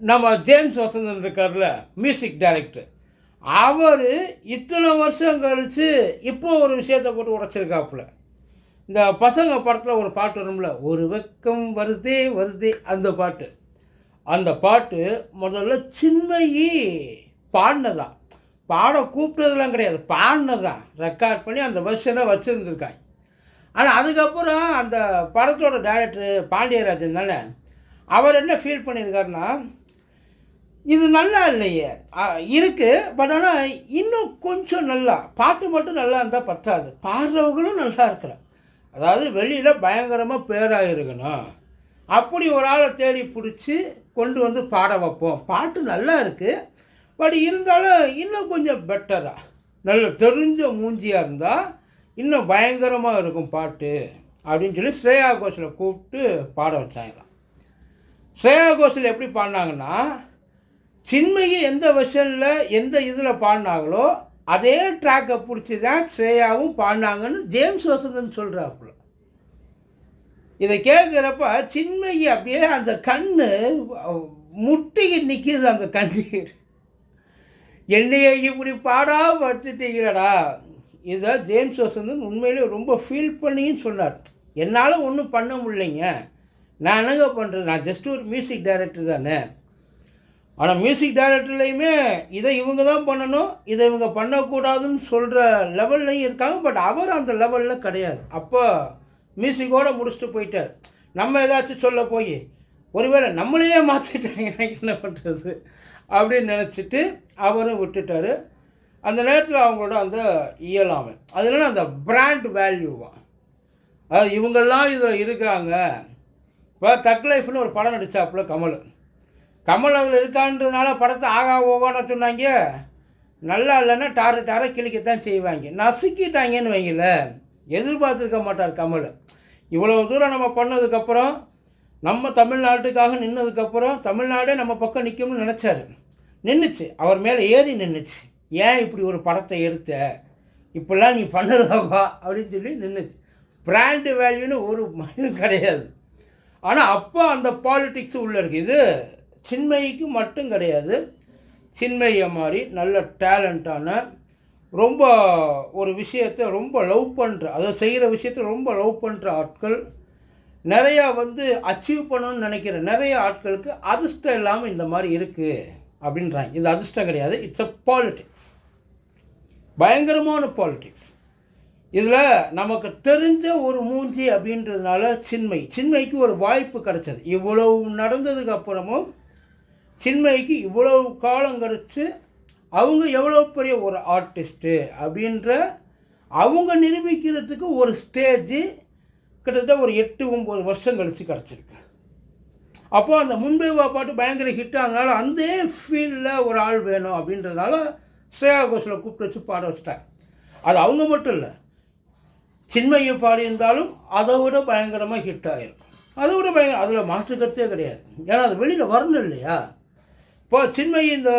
நம்ம ஜேம்ஸ் வசந்தன் இருக்கார்ல music director அவர் இத்தனை வருஷம் கழித்து இப்போ ஒரு விஷயத்தை போட்டு உடச்சிருக்காப்புல. இந்த பசங்க படத்தில் ஒரு பாட்டு வரும்ல ஒரு வெக்கம் வருதே வருதே அந்த பாட்டு. அந்த பாட்டு முதல்ல சின்மையி பாடினதான். பாட கூப்பிட்டதெல்லாம் கிடையாது பாடினதான். ரெக்கார்ட் பண்ணி அந்த வெர்ஷனை வச்சுருந்துருக்காங்க. ஆனால் அதுக்கப்புறம் அந்த படத்தோட டைரக்டர் பாண்டியராஜன் தானே அவர் என்ன ஃபீல் பண்ணியிருக்காருன்னா இது நல்லா இல்லையே. இருக்குது பட் ஆனால் இன்னும் கொஞ்சம் நல்லா. பாட்டு மட்டும் நல்லா இருந்தால் பத்தாது. பாடுறவங்களும் நல்லா இருக்கணும் அதாவது வெளியில் பயங்கரமாக பேராக இருக்கணும் அப்படி ஒரு ஆளை தேடி பிடிச்சி கொண்டு வந்து பாட வைப்போம். பாட்டு நல்லா இருக்குது பட் இருந்தாலும் இன்னும் கொஞ்சம் பெட்டராக நல்ல தெரிஞ்ச மூஞ்சியாக இருந்தால் இன்னும் பயங்கரமாக இருக்கும் பாட்டு அப்படின்னு சொல்லி ஸ்ரேயா கோஷலை கூப்பிட்டு பாட வச்சாங்களாம். ஸ்ரேயா கோஷல் எப்படி பாடினாங்கன்னா சின்மயி எந்த வெர்ஷனில் எந்த இதில் பாடினாங்களோ அதே ட்ராக்கை பிடிச்சி தான் ஸ்ரேயாவும் பாடினாங்கன்னு ஜேம்ஸ் வசந்தன் சொல்கிறாப்புல இதை கேட்குறப்ப சின்மயி அப்படியே அந்த கண் முட்டிக்கு நிற்கிது அந்த கண்ணீர். என்னையை இப்படி பாடா வச்சுட்டீங்களடா. இதை ஜேம்ஸ் வசந்தன் உண்மையிலே ரொம்ப ஃபீல் பண்ணின்னு சொன்னார். என்னால் ஒன்றும் பண்ண முடியலைங்க. நான் என்னங்க பண்ணுறது நான் ஜஸ்ட் ஒரு மியூசிக் டைரக்டர் தானே. ஆனால் மியூசிக் டைரக்டர்லேயுமே இதை இவங்க தான் பண்ணணும் இதை இவங்க பண்ணக்கூடாதுன்னு சொல்கிற லெவல்லையும் இருக்காங்க பட் அவர் அந்த லெவலில் கிடையாது. அப்போ மியூசிக்கோடு முடிச்சுட்டு போயிட்டார். நம்ம ஏதாச்சும் சொல்ல போய் ஒருவேளை நம்மளையே மாற்றிட்டாங்கன்னா என்ன பண்ணுறது அப்படின்னு நினச்சிட்டு அவரும் விட்டுட்டார். அந்த நேரத்தில் அவங்களோட அந்த இயலாமை. அதனால அந்த பிராண்ட் வேல்யூவா அதாவது இவங்கெல்லாம் இதில் இருக்கிறாங்க. இப்போ தக் லைஃப்னு ஒரு படம் நடித்தாப்புல கமல். கமல் அதில் இருக்கான்றதுனால படத்தை ஆகா ஓகான்னு சொன்னாங்க. நல்லா இல்லைன்னா டாரு டாரை கிழிக்கத்தான் செய்வாங்க. நசுக்கிட்டாங்கன்னு வைங்கள எதிர்பார்த்துருக்க மாட்டார் கமல். இவ்வளோ தூரம் நம்ம பண்ணதுக்கப்புறம் நம்ம தமிழ்நாட்டுக்காக நின்னதுக்கப்புறம் தமிழ்நாடே நம்ம பக்கம் நிற்கும்னு நினச்சாரு. நின்றுச்சு அவர் மேலே ஏறி நின்றுச்சு ஏன் இப்படி ஒரு படத்தை எடுத்த? இப்படிலாம் நீ பண்ணலாவா அப்படின்னு சொல்லி நின்றுச்சு பிராண்டு வேல்யூன்னு ஒரு மயிலும் கிடையாது. ஆனால் அப்போ அந்த பாலிடிக்ஸ் உள்ளே இருக்குது. சின்மயிக்கு மட்டும் கிடையாது. சின்மயை மாதிரி நல்ல டேலண்டான ரொம்ப ஒரு விஷயத்தை ரொம்ப லவ் பண்ணுற அதை செய்கிற விஷயத்தை ரொம்ப லவ் பண்ணுற ஆட்கள். நிறையா வந்து அச்சீவ் பண்ணணும்னு நினைக்கிற நிறைய ஆட்களுக்கு அதிர்ஷ்டம் இல்லாமல் இந்த மாதிரி இருக்குது அப்படின்றாங்க. இது அதிர்ஷ்டம் கிடையாது. இட்ஸ் அ பாலிட்டிக்ஸ் பயங்கரமான பாலிட்டிக்ஸ் இதில் நமக்கு தெரிஞ்ச ஒரு மூஞ்சி அப்படின்றதுனால சின்மை. சின்மைக்கு ஒரு வாய்ப்பு கிடைச்சது. இவ்வளவு நடந்ததுக்கு அப்புறமும் சின்மைக்கு இவ்வளவு காலம் கழித்து அவங்க எவ்வளோ பெரிய ஒரு ஆர்டிஸ்ட்டு அப்படின்ற அவங்க நிரூபிக்கிறதுக்கு ஒரு ஸ்டேஜு கிட்டத்தட்ட ஒரு எட்டு ஒம்பது வருஷம் கழித்து கிடச்சிருக்கு. அப்போ அந்த முன்பே வா பாட்டு பயங்கர ஹிட் அதனால் அந்த ஃபீல்டில் ஒரு ஆள் வேணும் அப்படின்றதால ஸ்ரேயா கோஷலை கூப்பிட்டு வச்சு பாட வச்சிட்டாங்க. அது அவங்க மட்டும் இல்லை. சின்மையை பாடியிருந்தாலும் அதை விட பயங்கரமாக ஹிட் ஆகிருக்கும் அதை விட பயங்கர அதில் மாற்று கருத்தே கிடையாது. ஏன்னா அது வெளியில் வரணும் இல்லையா? இப்போ சின்மயி இந்த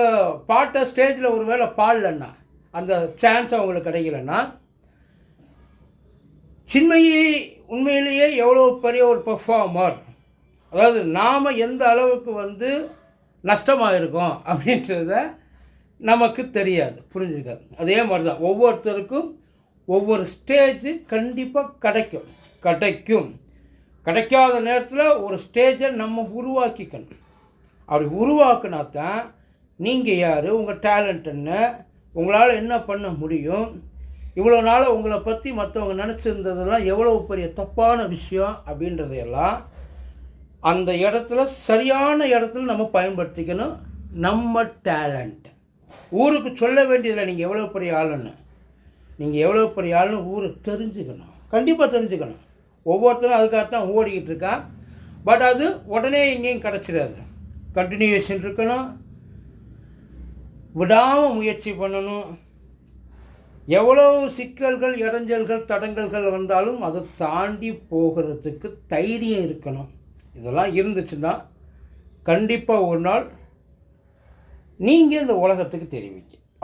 பாட்டை ஸ்டேஜில் ஒரு வேளை பாடலன்னா அந்த சான்ஸ் அவங்களுக்கு கிடைக்கலன்னா சின்மயி உண்மையிலேயே எவ்வளோ பெரிய ஒரு பெர்ஃபார்மர் அதாவது நாம் எந்த அளவுக்கு வந்து நஷ்டமாக இருக்கோம் அப்படின்றத நமக்கு தெரியாது புரிஞ்சுக்காது அதே மாதிரி தான் ஒவ்வொருத்தருக்கும் ஒவ்வொரு ஸ்டேஜ் கண்டிப்பாக கிடைக்கும் கிடைக்கும். கிடைக்காத நேரத்தில் ஒரு ஸ்டேஜை நம்ம உருவாக்கிக்கணும். அப்படி உருவாக்குனா தான் நீங்கள் யார் உங்கள் டேலண்ட் என்ன உங்களால் என்ன பண்ண முடியும் இவ்வளோ நாள் உங்களை பற்றி மற்றவங்க நினச்சிருந்ததெல்லாம் எவ்வளோ பெரிய தப்பான விஷயம் அப்படின்றதையெல்லாம் அந்த இடத்துல சரியான இடத்துல நம்ம பயன்படுத்திக்கணும். நம்ம டேலண்ட் ஊருக்கு சொல்ல வேண்டியதில்லை நீங்கள் எவ்வளோ பெரிய ஆளுன்னு. நீங்கள் எவ்வளோ பெரிய ஆளுன்னு ஊருக்கு தெரிஞ்சுக்கணும். கண்டிப்பாக தெரிஞ்சுக்கணும். ஒவ்வொருத்தரும் அதுக்காகத்தான் ஓடிக்கிட்டு இருக்கான். பட் அது உடனே எங்கேயும் கிடச்சிடாது. கண்டினியூஷன் இருக்கணும். விடாமல் முயற்சி பண்ணணும். எவ்வளோ சிக்கல்கள் இடைஞ்சல்கள் தடங்கல்கள் வந்தாலும் அதை தாண்டி போகிறதுக்கு தைரியம் இருக்கணும். இதெல்லாம் இருந்துச்சுன்னா கண்டிப்பாக ஒரு நாள் நீங்கள் இந்த உலகத்துக்கு தெரிவிங்க.